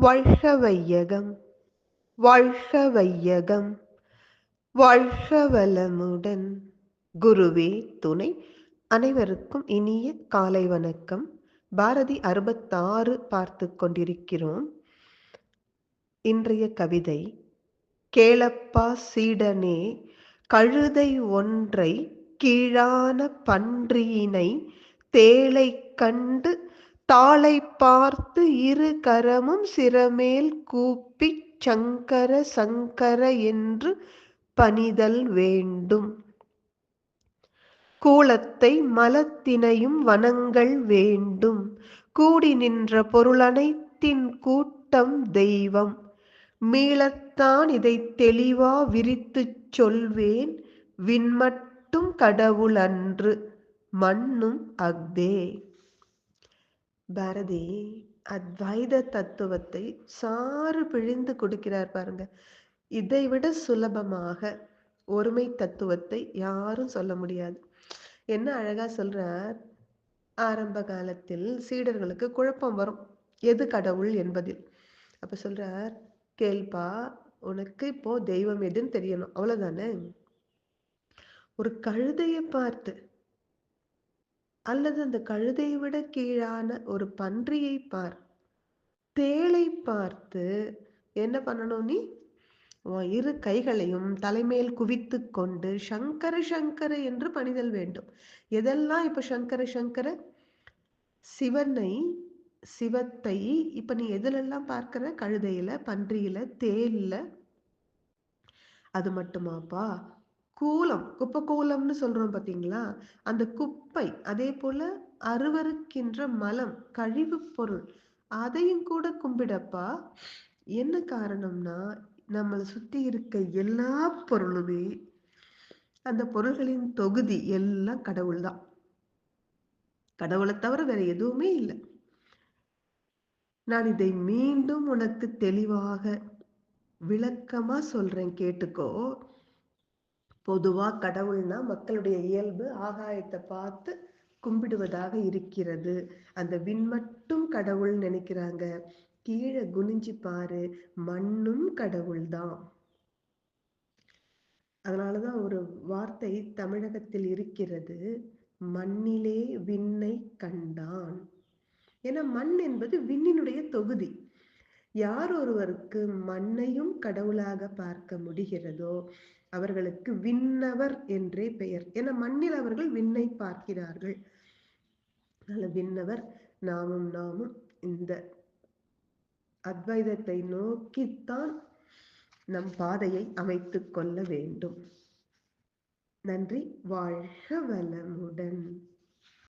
வாழ்க வையகம் வாழ்க வையகம் வாழ்க வளமுடன் குருவே துணை அனைவருக்கும் இனிய காலை வணக்கம். பாரதி அறுபத்தாறு பார்த்து கொண்டிருக்கிறோம். இன்றைய கவிதை கேளப்பா சீடனே கழுதை ஒன்றை கீழான பன்றியினை தேளை கண்டு தாளை பார்த்து இரு கரமும் சிரமேல் கூப்பிச் சங்கர சங்கர என்று பணிதல் வேண்டும். கூலத்தை மலத்தினையும் வனங்கள் வேண்டும். கூடி நின்ற பொருளனைத்தின் கூட்டம் தெய்வம். மீளத்தான் இதை தெளிவா விரித்துச் சொல்வேன். விண்மட்டும் கடவுள் அன்று. மண்ணும் அக்தே பாரதி அத்வைத தத்துவத்தை சாறு பிழிந்து கொடுக்கிறார் பாருங்க. இதை விட சுலபமாக ஒருமை தத்துவத்தை யாரும் சொல்ல முடியாது. என்ன அழகா சொல்றார்? ஆரம்ப காலத்தில் சீடர்களுக்கு குழப்பம் வரும். எது கடவுள் என்பதில். அப்ப சொல்றார் கேள்பா உனக்கு இப்போ தெய்வம் எதுன்னு தெரியணும். அவ்வளவுதானே? ஒரு கழுதையை பார்த்து அல்லது அந்த கழுதையை விட கீழான ஒரு பன்றியை பார். தேளை பார்த்து என்ன பண்ணணும் நீ? இரு கைகளையும் தலைமேல் குவித்து கொண்டு சங்கர சங்கர என்று பணிதல் வேண்டும். எதெல்லாம் இப்ப சங்கர சங்கர? சிவனை சிவத்தை இப்ப நீ எதுலெல்லாம் பார்க்கிற? கழுதையில பன்றியில தேல்ல அது மட்டுமாப்பா? கூலம் குப்பை கூலம்னு சொல்றோம் பாத்தீங்களா? அந்த குப்பை அதே போல அருவருக்கின்ற மலம் கழிவு பொருள் அதையும் கூட கும்பிடப்பா. என்ன காரணம்னா நம்மளை சுத்தி இருக்க எல்லா பொருளுமே அந்த பொருள்களின் தொகுதி எல்லாம் கடவுள் தான் கடவுளை தவிர வேற எதுவுமே இல்லை. நான் இதை மீண்டும் உனக்கு தெளிவாக விளக்கமா சொல்றேன் கேட்டுக்கோ. பொதுவாக கடவுள்னா மக்களுடைய இயல்பு ஆகாயத்தை பார்த்து கும்பிடுவதாக இருக்கிறது. அந்த விண் மட்டும் கடவுள் நினைக்கிறாங்க. கீழே குனிஞ்சு பாரு மண்ணும் கடவுள் தான் அதனாலதான் ஒரு வார்த்தை தமிழகத்தில் இருக்கிறது மண்ணிலே விண்ணை கண்டான். ஏன்னா மண் என்பது விண்ணினுடைய தொகுதி. யார் ஒருவருக்கு மண்ணையும் கடவுளாக பார்க்க முடிகிறதோ அவர்களுக்கு விண்ணவர் என்றே பெயர். என மண்ணில் அவர்கள் விண்ணை பார்க்கிறார்கள். அதனால விண்ணவர் நாமும் நாமும் இந்த அத்வைதத்தை நோக்கித்தான் நம் பாதையை அமைத்துக் கொள்ள வேண்டும். நன்றி வாழ்க வளமுடன்.